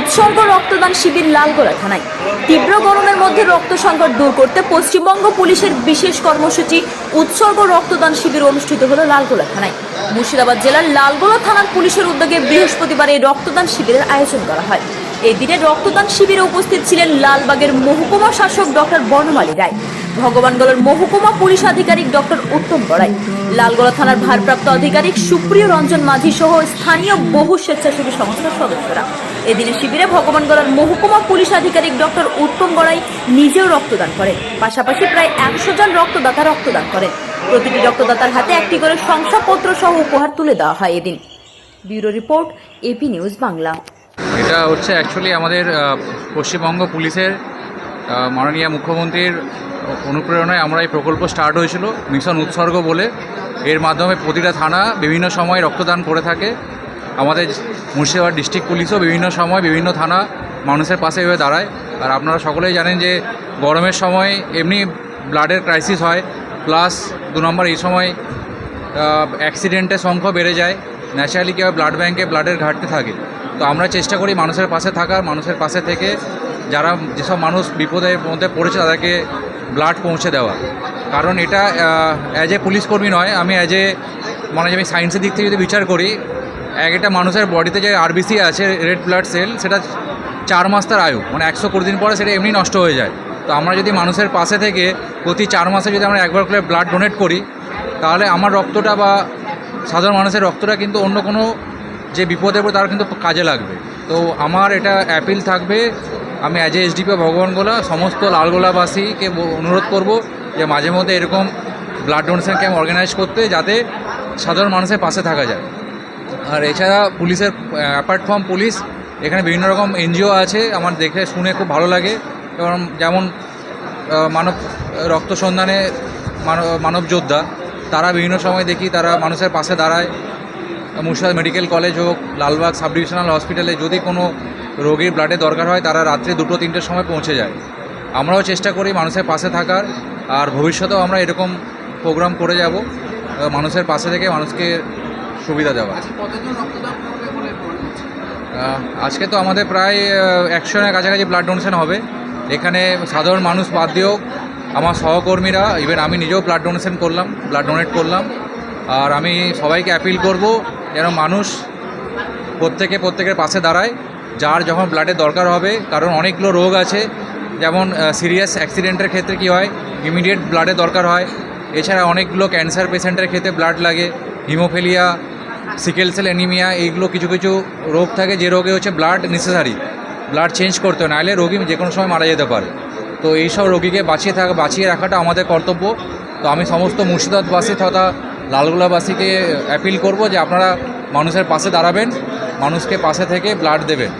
উৎসর্গ রক্তদান শিবির লালগোলা থানায়। তীব্র গরমের মধ্যে রক্ত সংকট দূর করতে পশ্চিমবঙ্গ পুলিশের বিশেষ কর্মসূচি উৎসর্গ রক্তদান শিবির অনুষ্ঠিত হলো লালগোলা থানায়। মুর্শিদাবাদ জেলার লালগোলা থানার পুলিশের উদ্যোগে বৃহস্পতিবার এই রক্তদান শিবিরের আয়োজন করা হয়। এই দিনে রক্তদান শিবিরে উপস্থিত ছিলেন লালবাগের মহকুমা শাসক ডক্টর বর্ণমালী রায় ভগবানগোলার মহকুমা পুলিশ আধিকারিক ডক্টর উত্তম বড়াই, লালগোলা থানার ভারপ্রাপ্ত আধিকারিক সুপ্রিয় রঞ্জন মাঝি সহ স্থানীয় বহু স্বেচ্ছাসেবী সংস্থার সদস্যরা। এদিনের শিবিরে ভগবানগোলার মহকুমা পুলিশ আধিকারিক ডক্টর উত্তম বড়াই নিজেও রক্তদান করেন, পাশাপাশি প্রায় একশো জন রক্তদাতা রক্তদান করেন। প্রতিটি রক্তদাতার হাতে একটি করে শংসাপত্র সহ উপহার তুলে দেওয়া হয় এদিন। Bureau report AP news Bangla. এটা হচ্ছে অ্যাকচুয়ালি আমাদের পশ্চিমবঙ্গ পুলিশের মাননীয় মুখ্যমন্ত্রীর অনুপ্রেরণায় আমরা এই প্রকল্প স্টার্ট হয়েছিল, মিশন উৎসর্গ বলে। এর মাধ্যমে প্রতিটা থানা বিভিন্ন সময় রক্তদান করে থাকে। আমাদের মুর্শিদাবাদ ডিস্ট্রিক্ট পুলিশও বিভিন্ন সময় বিভিন্ন থানা মানুষের পাশে এভাবে দাঁড়ায়। আর আপনারা সকলেই জানেন যে গরমের সময় এমনি ব্লাডের ক্রাইসিস হয় প্লাস দু নম্বর এই সময় অ্যাক্সিডেন্টের সংখ্যা বেড়ে যায়। ন্যাচারালি কী হয় ব্লাড ব্যাঙ্কে ব্লাডের ঘাটতি থাকে। তো আমরা চেষ্টা করি মানুষের পাশে থাকার, মানুষের পাশে থেকে যারা যেসব মানুষ বিপদের মধ্যে পড়েছে তাদেরকে ব্লাড পৌঁছে দেওয়া। কারণ এটা অ্যাজ এ পুলিশ কর্মী নয়, আমি অ্যাজ এ মানে আমি সায়েন্সের দিক থেকে যদি বিচার করি, এক একটা মানুষের বডিতে যে আরবিসি আছে রেড ব্লাড সেল সেটা চার মাস তার আয়ু মানে একশো কুড়ি দিন পরে সেটা এমনি নষ্ট হয়ে যায়। তো আমরা যদি মানুষের পাশে থেকে প্রতি চার মাসে যদি আমরা একবার করে ব্লাড ডোনেট করি, তাহলে আমার রক্তটা বা সাধারণ মানুষের রক্তটা কিন্তু অন্য কোনো যে বিপদে পড়ে তার কিন্তু কাজে লাগবে। তো আমার এটা অ্যাপিল থাকবে, আমি অ্যাজ এ এসডিপি ভগবানগোলা সমস্ত লালগোলাবাসীকে অনুরোধ করব যে মাঝে মধ্যে এরকম ব্লাড ডোনেশন ক্যাম্প অর্গানাইজ করতে যাতে সাধারণ মানুষের পাশে থাকা যায়। আর এছাড়া পুলিশের অ্যাপার্ট ফ্রম পুলিশ এখানে বিভিন্ন রকম এনজিও আছে, আমার দেখে শুনে খুব ভালো লাগে। এবং যেমন মানব, রক্ত সন্ধানে মানব যোদ্ধা, তারা বিভিন্ন সময় দেখি তারা মানুষের পাশে দাঁড়ায়। মুর্শিদাবাদ মেডিকেল কলেজ হোক লালবাগ সাব ডিভিশনাল হসপিটালে যদি কোনো রোগীর ব্লাডের দরকার হয় তারা রাত্রে দুটো তিনটের সময় পৌঁছে যায়। আমরাও চেষ্টা করি মানুষের পাশে থাকার আর ভবিষ্যতেও আমরা এরকম প্রোগ্রাম করে যাব মানুষের পাশে থেকে মানুষকে সুবিধা দেওয়া আজকে তো আমাদের প্রায় একশো জনের কাছাকাছি ব্লাড ডোনেশন হবে। এখানে সাধারণ মানুষ বাদ দিয়েও আমার সহকর্মীরা ইভেন আমি নিজেও ব্লাড ডোনেশন করলাম ব্লাড ডোনেট করলাম। আর আমি সবাইকে অ্যাপিল করব যেন মানুষ প্রত্যেকে প্রত্যেকের পাশে দাঁড়ায়, যার যখন ব্লাডের দরকার হবে, কারণ অনেকগুলো রোগ আছে, যেমন সিরিয়াস অ্যাক্সিডেন্টের ক্ষেত্রে কী হয় ইমিডিয়েট ব্লাডের দরকার হয়, এছাড়া অনেকগুলো ক্যান্সার পেশেন্টের ক্ষেত্রে ব্লাড লাগে হিমোফেলিয়া সিকেল সেল অ্যানিমিয়া এইগুলো কিছু কিছু রোগ থাকে, যে রোগে হচ্ছে ব্লাড নেসেসারি ব্লাড চেঞ্জ করতে হয়, নাহলে রোগী যে কোনো সময় মারা যেতে পারে। তো এইসব রোগীকে বাঁচিয়ে থাকা, বাঁচিয়ে রাখাটা আমাদের কর্তব্য। তো আমি সমস্ত মুর্শিদাবাদবাসী তথা লালগোলাবাসীকে অ্যাপিল করব যে আপনারা মানুষের পাশে দাঁড়াবেন মানুষকে পাশে থেকে ব্লাড দেবেন।